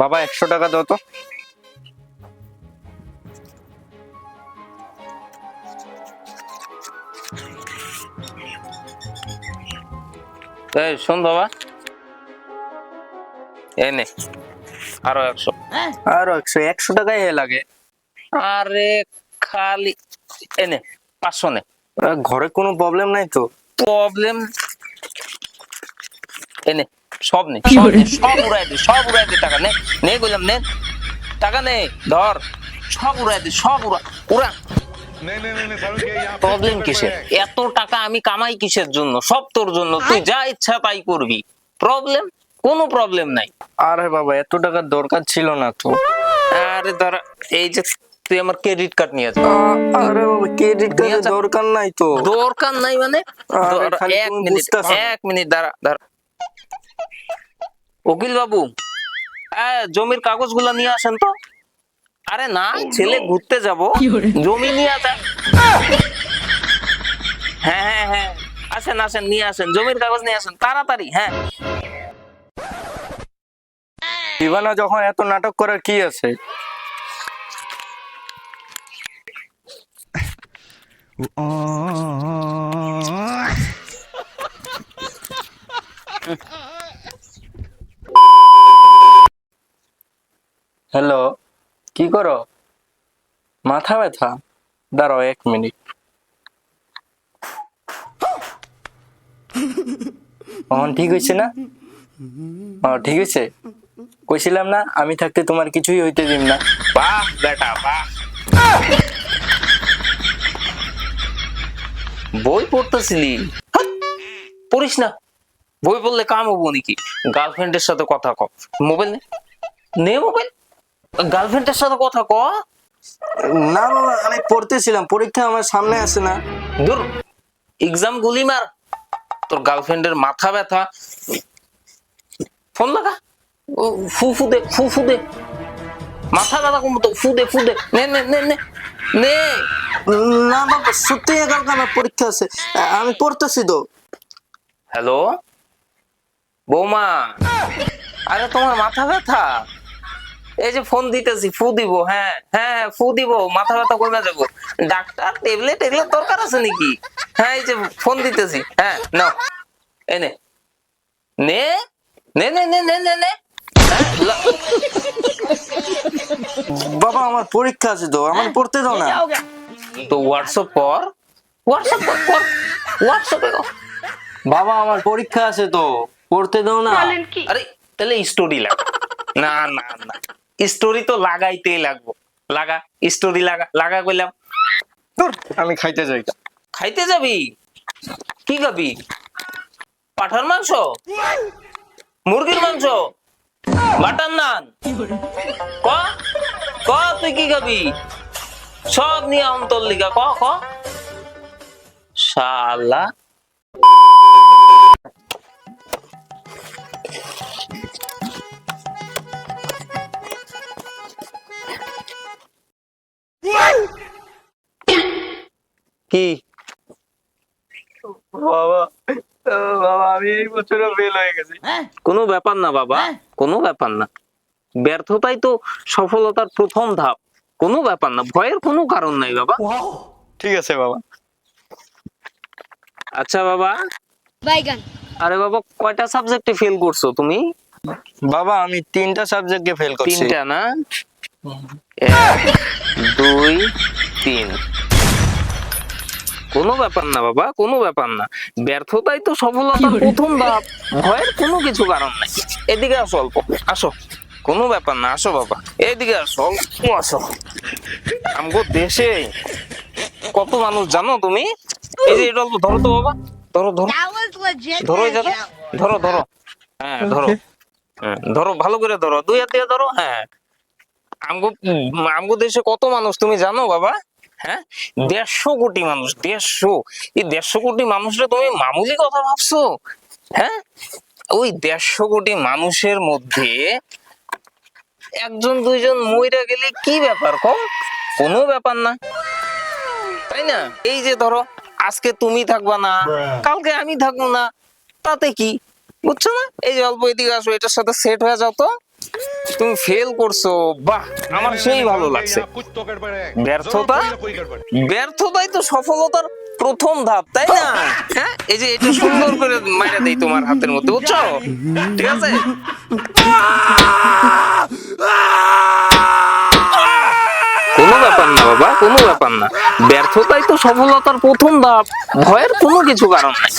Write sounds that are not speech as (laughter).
বাবা একশো টাকা দাও তো। এই শোন বাবা। এই নে আরও একশো। আর একশো একশো টাকাই এ লাগে। আরে খালি এনে পাঁচশো নে। ঘরে কোনো প্রবলেম নাই তো? প্রবলেম এনে সব নে সব উড়াই দে সব উড়াই দে টাকা নে নে কইলাম নে। টাকা নে ধর সব উড়াই দে সব উড়া উড়া। প্রবলেম কিসের? এত টাকা আমি কামাই কিসের জন্য? সব তোর জন্য তুই যা ইচ্ছা তাই করবি। প্রবলেম কোনো প্রবলেম নাই। আরে বাবা এত টাকার দরকার ছিল না তো। আরে ধর এই যে তুই আমার ক্রেডিট কার্ড নিয়ে যা আরে বাবা ক্রেডিট কার্ড দরকার নাই তো। দরকার নাই মানে? এক মিনিট এক মিনিট দাঁড়া দাঁড়া। উকিল বাবু আহ, জমির কাগজগুলো নিয়ে আসেন তো। আরে না ছেলে ঘুরতে যাব। জমি নিয়ে আসেন হ্যাঁ হ্যাঁ হ্যাঁ। আসেন আসেন নিয়ে আসেন। জমির কাগজ নিয়ে আসেন তাড়াতাড়ি হ্যাঁ। দিবানা যখন এত নাটক করার কি আছে? হ্যালো (laughs) কি করো? মাথা ব্যথা? দাঁড়াও এক মিনিট। ঠিক হয়েছে না? ও, ঠিক আছে কইছিলাম না, আমি থাকতে তোমার কিছুই হইতে দিম না। বেটা, বাহ। বই পড়তেছিলি? পড়িস না। বই পড়লে কাম হব নাকি? গার্লফ্রেন্ডের সাথে কথা ক মোবাইল নে মোবাইল। গার্লফ্রেন্ডের সাথে কথা ক। না না না, আমি পড়তেছিলাম পরীক্ষা আমার সামনে আছে না। দূর এক্সাম গুলি মার। তোর গার্লফ্রেন্ডের মাথা ব্যথা। ফোন লাগা। ও, ফু ফু দে ফু ফু দে। মাথা ব্যথা কম তো ফু দে ফু দে। নে নে নে নে নে। না বাবা সত্যি কালকে আমার পরীক্ষা আছে। আমি পড়তেছি তো। হ্যালো বৌমা। আরে তোমার মাথা ব্যথা? এই যে ফোন দিতেছি ফু দিব হ্যাঁ হ্যাঁ হ্যাঁ, ফু দিব মাথা ব্যথা কমে যাব। ডাক্তার টেবলেট এগুলো দরকার আছে নাকি? হ্যাঁ এই যে ফোন দিতেছি হ্যাঁ নাও। এনে নে। নে নে নে নে নে নে হ্যাঁ, বাবা আমার পরীক্ষা আছে তো আমার পড়তে দাও না। তো হোয়াটসঅ্যাপ কর হোয়াটসঅ্যাপ কর কর হোয়াটসঅ্যাপে কর বাবা আমার পরীক্ষা আছে তো পড়তে দাও না। আরে তাহলে স্টোরি লাগা না না না। স্টোরি তো লাগাইতেই লাগবো। লাগা স্টোরি লাগা লাগা কইলাম। ধুর, আমি খাইতে যাই। খাইতে যাবি? কি খাবি? পাঠার মাংস? মুরগির মাংস? বাটার নান? ক? ক তুই কি খাবি? সব নিয়ে আম তোর লিগা। ক ক শালা। কি? বাবা বাবা আমি এই বছরে ফেল হয়ে গেছি। কোনো ব্যাপার না বাবা কোনো ব্যাপার না। ব্যর্থতাই তো সফলতার প্রথম ধাপ। কোনো ব্যাপার না ভয়ের কোনো কারণ নাই বাবা। ঠিক আছে বাবা। আচ্ছা বাবা। বাইগান আরে বাবা কয়টা সাবজেক্টে ফেল করছ তুমি? বাবা আমি তিনটা সাবজেক্টে ফেল করছি। তিনটা না? এক দুই তিন। কোনো ব্যাপার না বাবা কোনো ব্যাপার না। ব্যর্থতাই তো সফলতার প্রথম ধাপ ভয়ের কোনো কিছু কারণ নাই। এদিকে আসো অল্প আসো। কোনো ব্যাপার না আসো বাবা। এদিকে আসো অল্প আসো। আমগো দেশে কত মানুষ জানো তুমি? এই যে এটা অল্প ধরো তো বাবা। ধরো ধরো. ধরো এই জায়গা ধরো ধরো। হ্যাঁ ধরো। হ্যাঁ, ধরো ভালো করে ধরো। দুই হাত দিয়ে ধরো হ্যাঁ। আমগো আমগো দেশে কত মানুষ তুমি জানো বাবা? হ্যাঁ? দেড়শো কোটি মানুষ দেড়শো। এই দেড়শো কোটি মানুষরা তুমি মামুলি কথা ভাবছ? হ্যাঁ? ওই দেড়শো কোটি মানুষের মধ্যে একজন দুইজন মইরা গেলে কি ব্যাপার কম কোনো ব্যাপার না। তাই না? এই যে ধরো আজকে তুমি থাকবা না কালকে আমি থাকব না তাতে কি? বুঝছ না? এই যে অল্প এদিকে আসো এটার সাথে সেট হয়ে যাও তো। তুমি ফেল করছ, বাহ, আমার সেই ভালো লাগছে। ব্যর্থতা? ব্যর্থতাই তো সফলতার প্রথম ধাপ, তাই না? হ্যাঁ এই যে এটা সুন্দর করে মাইরা দেই তোমার হাতের মধ্যে, বুঝছ? ঠিক আছে? কোনো ব্যাপার না, বাবা, কোনো ব্যাপার না। ব্যর্থতাই তো সফলতার প্রথম ধাপ, ভয়ের কোনো কিছু কারণ নাই।